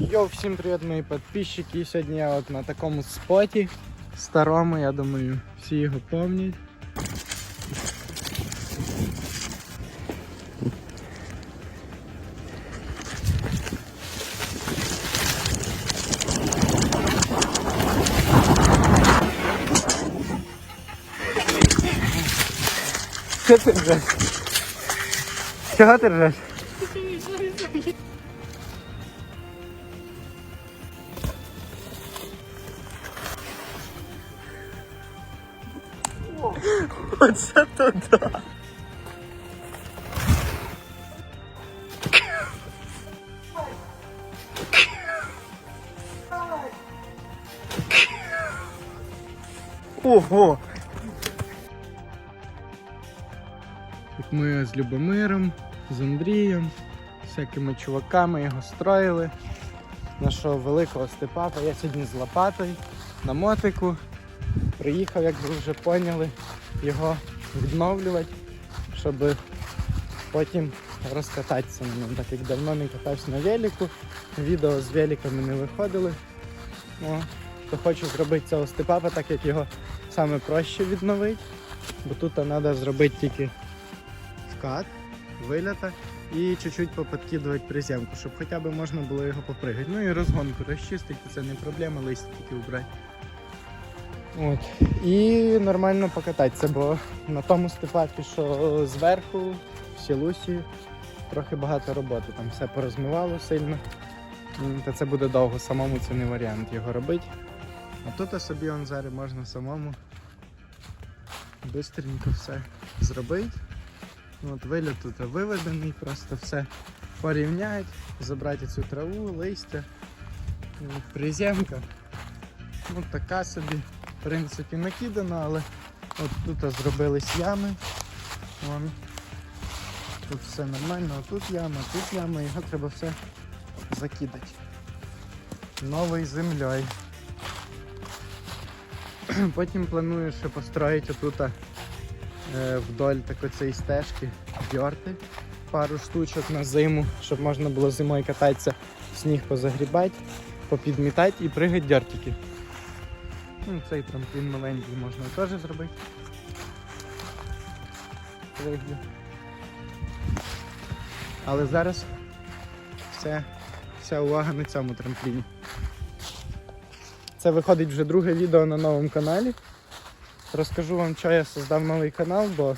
Йоу, всім привіт, мої підписчики. Сьогодні я от на такому споті старому, я думаю, всі його пам'ятають. Що ти ржеш? Чого ти ржеш? Оце то да. Ого! Тут ми з Любомиром, з Андрієм, всякими чуваками його строїли. Нашого великого степапа. Я сьогодні з лопатою на мотику. Приїхав, як ви вже поняли, його відновлювати, щоб потім розкататися на ньому, так як давно не катався на велику. Відео з великами не виходили. Ну, то хочу зробити цього степапа, так як його саме проще відновити. Бо тут треба зробити тільки вкат, вилята і чуть-чуть поподкидувати приземку, щоб хоча б можна було його попригати. Ну і розгонку розчистити, це не проблема, листя тільки убрати. От. І нормально покататися, бо на тому степапі, що зверху, в сілусі, трохи багато роботи. Там все порозмивало сильно. Та це буде довго, самому це не варіант його робити. А тут собі он зараз можна самому бистренько все зробити. От виліт тут виведений, просто все порівняти, забрати цю траву, листя, приземка. Ну така собі, в принципі, накидана, але от тут зробились ями. Вон. Тут все нормально, а тут яма, тут яма, його треба все закидати. Новою землею. Потім планую ще построїти отут е, вдоль такої стежки дьорти. Пару штучок на зиму, щоб можна було зимою кататися, сніг позагрібати, попідмітати і пригати дьортики. Ну, цей трамплін маленький можна теж зробити. Пригаю. Але зараз все, вся увага на цьому трампліні. Це виходить вже друге відео на новому каналі. Розкажу вам, що я создав новий канал, бо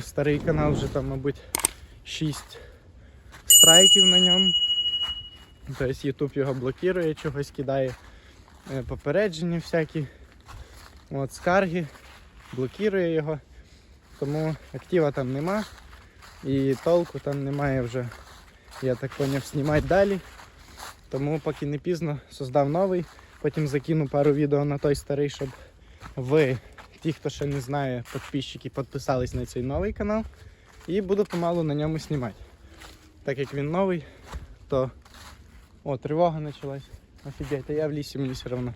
старий канал вже там, мабуть, 6 страйків на ньому. Тобто YouTube його блокує, чогось кидає попередження всякі. От, скарги, блокує його. Тому актива там нема і толку там немає вже, я так поняв, знімати далі. Тому поки не пізно создав новий, потім закину пару відео на той старий, щоб ви, ті, хто ще не знає, підписчики, підписались на цей новий канал. І буду помалу на ньому знімати. Так як він новий, то о, тривога почалась. Офігеть, а я в лісі мені все одно.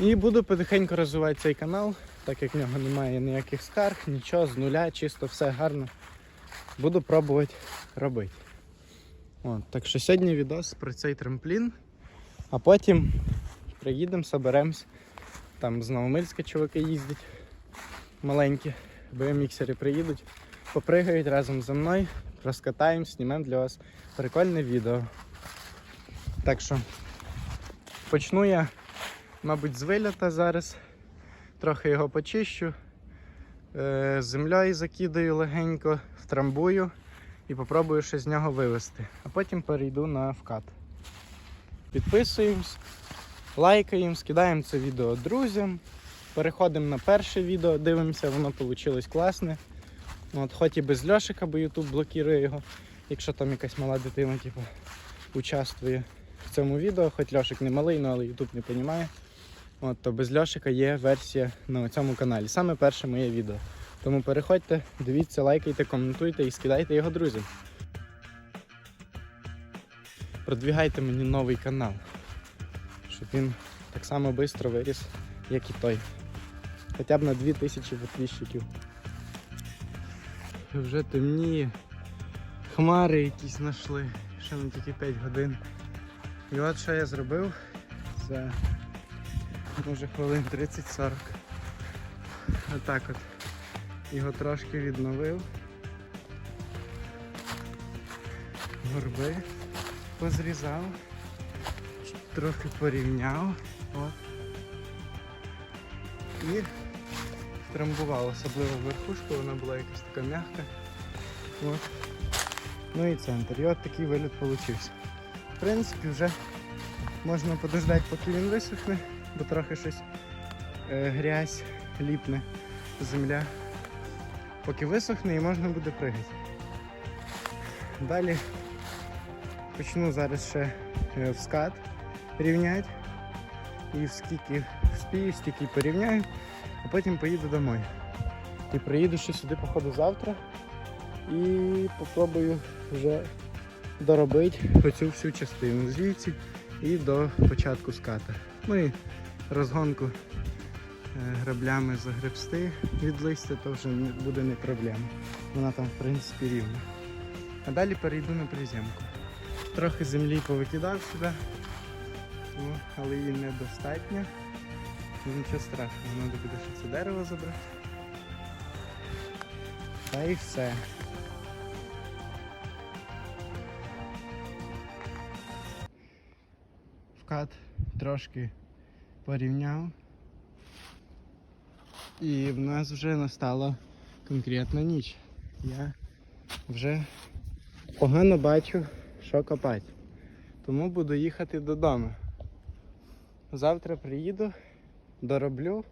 І буду потихеньку розвивати цей канал, так як в нього немає ніяких скарг, нічого, з нуля, чисто все гарно. Буду пробувати робити. От, так що сьогодні відос про цей трамплін, а потім приїдемо, соберемось. Там з Новомильська чуваки їздять маленькі, BMX-ери приїдуть, попригають разом зі мною, розкатаємо, знімемо для вас прикольне відео. Так що почну я, мабуть, з виліта зараз. Трохи його почищу. Е, Землею закидаю легенько, втрамбую і попробую щось з нього вивести. А потім перейду на вкат. Підписуємось, лайкаємо, скидаємо це відео друзям. Переходимо на перше відео, дивимося, воно вийшло класне. От, хоч і без Льошика, бо YouTube блокує його, якщо там якась мала дитина типу, участвує в цьому відео, хоч Льошик не малий, ну, але YouTube не розуміє. От, то без Льошика є версія на цьому каналі. Саме перше моє відео. Тому переходьте, дивіться, лайкайте, коментуйте і скидайте його друзям. Продвігайте мені новий канал, щоб він так само швидко виріс, як і той. Хоча б на 2000 підписчиків. Вже темніє. Хмари якісь знайшли. Ще не тільки 5 годин. І от що я зробив за може хвилин 30-40. Отак от. Його трошки відновив. Горби позрізав, трохи порівняв. От. І трамбував, особливо верхушку, вона була якась така м'яка. Ну і центр. І от такий вигляд получився. В принципі, вже можна подождати, поки він висохне, бо трохи щось е, грязь ліпне, земля. Поки висохне і можна буде пригати. Далі почну зараз ще е, в скат рівняти. І скільки вспію, стільки порівняю, а потім поїду домой. І приїду ще сюди, походу, завтра. І попробую вже доробити оцю всю частину звідси і до початку ската. Ну і розгонку е, граблями загребсти від листя, то вже буде не проблема. Вона там в принципі рівна. А далі перейду на приземку. Трохи землі повикидав сюди, ну, але її недостатньо. Ну, Нічого страшного, треба буде ще це дерево забрати. Та і все. Вкат трошки порівняв. І в нас вже настала конкретна ніч. Я вже погано бачу, що копати. Тому буду їхати додому. Завтра приїду, дороблю.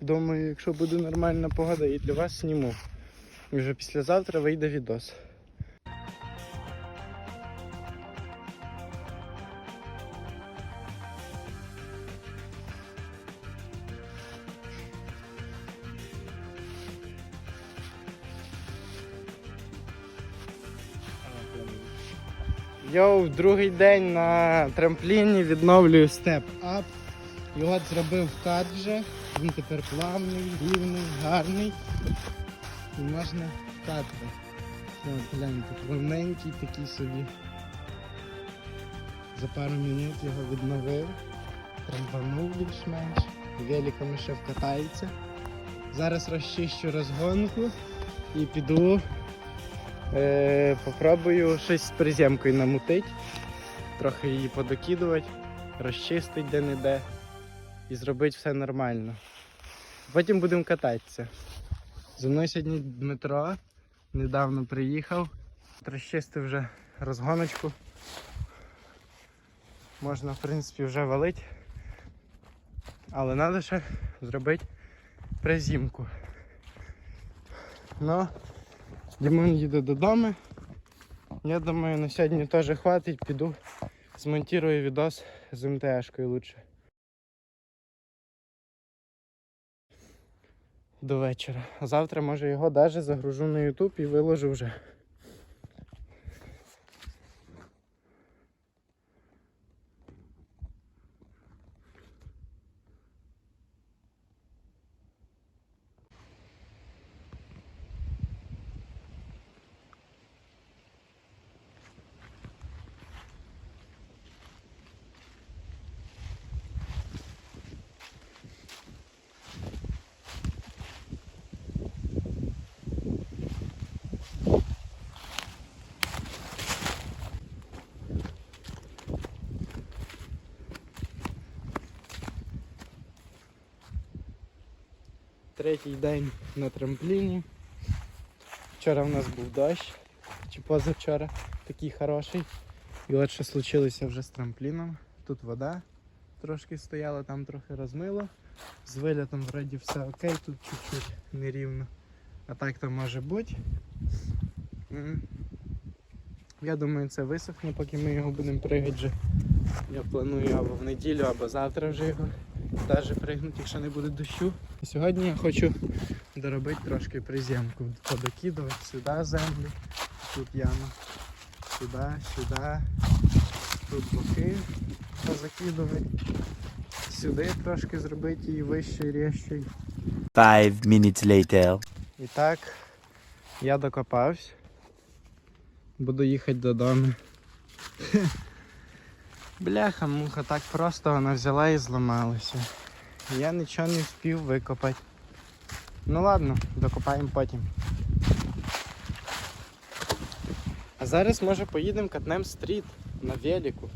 Думаю, якщо буде нормальна погода, і для вас зніму. І вже післязавтра вийде відос. Йоу, другий день на трампліні відновлюю степ-ап. От зробив кат вже. Він тепер плавний, рівний, гарний. І можна катати. Гляньте, плавненький такий собі. За пару минут його відновив. Трампанув більш-менш. Великами ще вкатається. Зараз розчищу розгонку і піду Е, попробую щось з приземкою намутить, трохи її подокидувати, розчистити де-не-де і зробити все нормально. Потім будемо кататися. Зі мною сьогодні Дмитро недавно приїхав. Розчистив вже розгоночку. Можна, в принципі, вже валити. Але треба ще зробити призімку. Ну, Дімон їде додому. Я думаю, на сьогодні теж хватить, піду змонтірую відос з МТшкою лучше. До вечора. Завтра може його навіть загружу на YouTube і виложу вже. Третій день на трампліні. Вчора в нас був дощ, чи позавчора такий хороший. І от що случилося вже з трампліном. Тут вода трошки стояла, там трохи розмило. З вилітом вроді все окей, тут чуть-чуть нерівно. А так то може бути. Я думаю, це висохне, поки ми його будемо пригати. Я планую або в неділю, або завтра вже його навіть пригнути, якщо не буде дощу. І Сьогодні я хочу доробити трошки приземку. Подокидувати сюди землю, тут яма, сюди, сюди, тут боки позакидувати. Сюди трошки зробити її вищий, ріжчий. Five minutes later. І так, я докопався. Буду їхати додому. Бляха, муха, так просто вона взяла і зламалася. Я нічого не встиг викопати. Ну ладно, докопаємо потім. А зараз може поїдемо катнем стріт на велику.